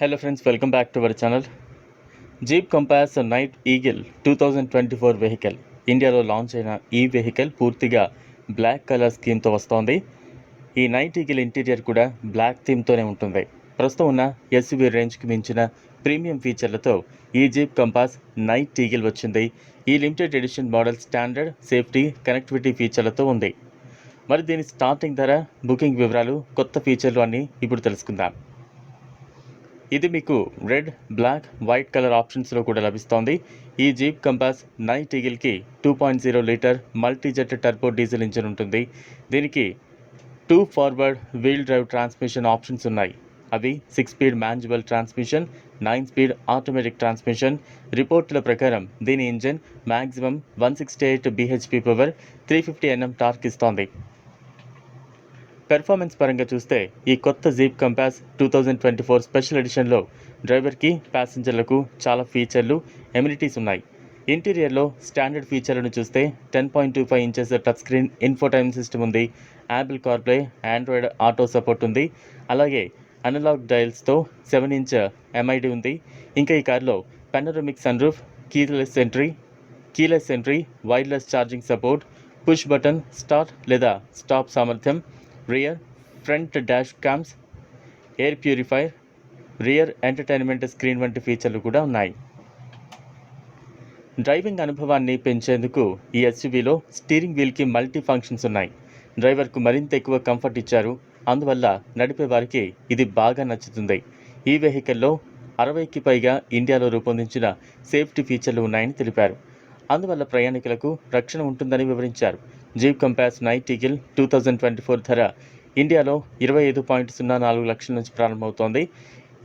Hello friends welcome back to our channel Jeep Compass Night Eagle two thousand twenty four vehicle ఇండియాలో launch అయిన ఈ vehicle పూర్తిగా black colour స్కీమ్తో వస్తోంది. ఈ నైట్ ఈగిల్ ఇంటీరియర్ కూడా బ్లాక్ థీమ్తోనే ఉంటుంది. ప్రస్తుతం ఉన్న ఎస్యూవీ రేంజ్కి మించిన ప్రీమియం ఫీచర్లతో ఈ జీప్ కంపాస్ నైట్ ఈగిల్ వచ్చింది. ఈ limited edition model standard safety connectivity ఫీచర్లతో ఉంది. మరి దీని స్టార్టింగ్ ధర బుకింగ్ వివరాలు కొత్త ఫీచర్లు అన్నీ ఇప్పుడు తెలుసుకుందాం. ఇది మీకు రెడ్ బ్లాక్ వైట్ కలర్ ఆప్షన్స్లో కూడా లభిస్తోంది. ఈ Jeep Compass Night ఈగిల్కి two point zero litre multi jet turbo diesel engine ఉంటుంది. దీనికి two forward wheel drive transmission options ఉన్నాయి. అవి six speed manual transmission nine speed automatic transmission. రిపోర్టుల ప్రకారం దీని engine maximum one sixty eight BHP power three fifty NM torque ఇస్తోంది. Performance పరంగా చూస్తే ఈ కొత్త Jeep Compass two thousand twenty four special ఎడిషన్లో డ్రైవర్కి ప్యాసింజర్లకు చాలా ఫీచర్లు ఎమ్యూనిటీస్ ఉన్నాయి. ఇంటీరియర్లో స్టాండర్డ్ ఫీచర్లను చూస్తే ten point two five inches touch screen infotainment system ఉంది Apple CarPlay Android Auto support ఉంది అలాగే అనలాగ్ డైల్స్తో సెవెన్ ఇంచ్ ఎంఐడి ఉంది. ఇంకా ఈ కార్లో panoramic sunroof keyless entry keyless entry wireless charging support push button start లేదా స్టాప్ సామర్థ్యం rear front dash cams air purifier rear entertainment screen వంటి ఫీచర్లు కూడా ఉన్నాయి. డ్రైవింగ్ అనుభవాన్ని పెంచేందుకు ఈ ఎస్యూవీలో స్టీరింగ్ వీల్కి మల్టీ ఫంక్షన్స్ ఉన్నాయి. డ్రైవర్కు మరింత ఎక్కువ కంఫర్ట్ ఇచ్చారు. అందువల్ల నడిపే వారికి ఇది బాగా నచ్చుతుంది. ఈ వెహికల్లో అరవైకి పైగా ఇండియాలో రూపొందించిన సేఫ్టీ ఫీచర్లు ఉన్నాయని తెలిపారు. అందువల్ల ప్రయాణికులకు రక్షణ ఉంటుందని వివరించారు. Jeep Compass Night Eagle two thousand twenty four ధర ఇండియాలో ఇరవై ఐదు పాయింట్ సున్నా నాలుగు లక్షల నుంచి ప్రారంభమవుతోంది.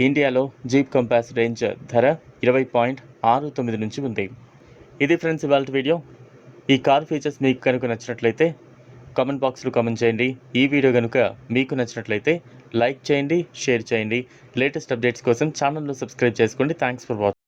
ఇండియాలో జీప్ కంపాస్ రేంజ్ ధర ఇరవై పాయింట్ ఆరు తొమ్మిది నుంచి ఉంది. ఇది ఫ్రెండ్స్ ఇవాళ వీడియో. ఈ కార్ ఫీచర్స్ మీకు కనుక నచ్చినట్లయితే కామెంట్ బాక్స్లో కామెంట్ చేయండి. ఈ వీడియో కనుక మీకు నచ్చినట్లయితే లైక్ చేయండి షేర్ చేయండి. లేటెస్ట్ అప్డేట్స్ కోసం ఛానల్ను సబ్స్క్రైబ్ చేసుకోండి. Thanks for watching